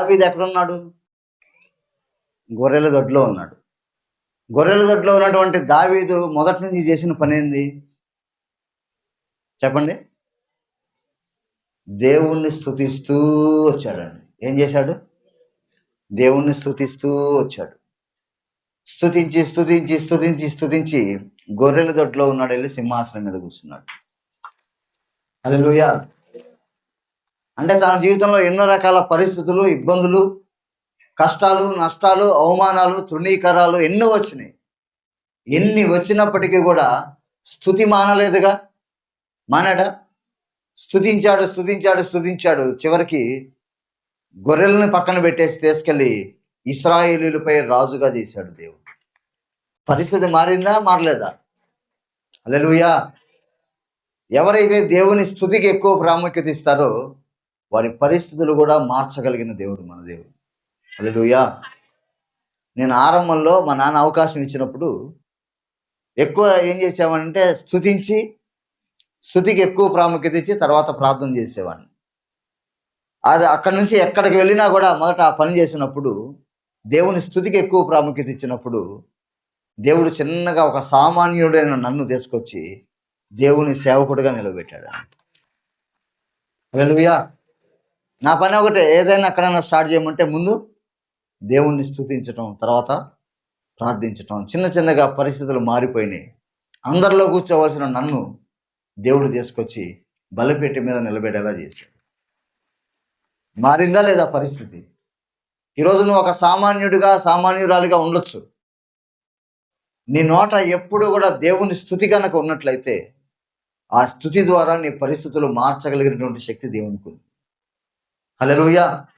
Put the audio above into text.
దావీదు ఎక్కడున్నాడు గొర్రెల దొడ్లో ఉన్నాడు. గొర్రెల దొడ్లో ఉన్నటువంటి దావీదు మొదటి నుంచి చేసిన పని ఏంది? చెప్పండి. దేవుణ్ణి స్తుతిస్తూ వచ్చాడండి. ఏం చేశాడు? దేవుణ్ణి స్థుతిస్తూ వచ్చాడు. స్థుతించి స్థుతించి స్థుతించి స్థుతించి గొర్రెల దొడ్లో ఉన్నాడు వెళ్ళి సింహాసనం మీద కూర్చున్నాడు. హల్లెలూయా. అంటే తన జీవితంలో ఎన్నో రకాల పరిస్థితులు ఇబ్బందులు కష్టాలు నష్టాలు అవమానాలు తృణీకరాలు ఎన్నో వచ్చినాయి. ఎన్ని వచ్చినప్పటికీ కూడా స్థుతి మానలేదుగా. మానాడా? స్థుతించాడు స్థుతించాడు స్థుతించాడు. చివరికి గొర్రెలను పక్కన పెట్టేసి తీసుకెళ్ళి ఇస్రాయేలీలపై రాజుగా చేశాడు దేవుడు. పరిస్థితి మారిందా? మారలేదా? అలెలుయా ఎవరైతే దేవుని స్థుతికి ఎక్కువ ప్రాముఖ్యత ఇస్తారో వారి పరిస్థితులు కూడా మార్చగలిగిన దేవుడు మన దేవుడు. అల్లెలుయా నేను ఆరంభంలో మా నాన్న అవకాశం ఇచ్చినప్పుడు ఎక్కువ ఏం చేసేవాడంటే స్థుతించి స్థుతికి ఎక్కువ ప్రాముఖ్యత ఇచ్చి తర్వాత ప్రార్థన చేసేవాడిని. అది అక్కడి నుంచి ఎక్కడికి వెళ్ళినా కూడా మొదట ఆ పని చేసినప్పుడు దేవుని స్థుతికి ఎక్కువ ప్రాముఖ్యత ఇచ్చినప్పుడు దేవుడు చిన్నగా ఒక సామాన్యుడైన నన్ను తీసుకొచ్చి దేవుని సేవకుడిగా నిలబెట్టాడు. హల్లెలూయా. నా పని ఒకటే ఏదైనా ఎక్కడైనా స్టార్ట్ చేయమంటే ముందు దేవుణ్ణి స్థుతించటం తర్వాత ప్రార్థించటం. చిన్న చిన్నగా పరిస్థితులు మారిపోయినాయి. అందరిలో కూర్చోవలసిన నన్ను దేవుడు తీసుకొచ్చి బలపేట మీద నిలబెట్టేలా చేశాడు. మారిందా లేదా పరిస్థితి? ఈరోజు నువ్వు ఒక సామాన్యుడిగా సామాన్యురాలిగా ఉండొచ్చు. నీ నోట ఎప్పుడు కూడా దేవుని స్థుతి కనుక ఉన్నట్లయితే ఆ స్థుతి ద్వారా నీ పరిస్థితులు మార్చగలిగినటువంటి శక్తి దేవునికి ఉంది. Hallelujah.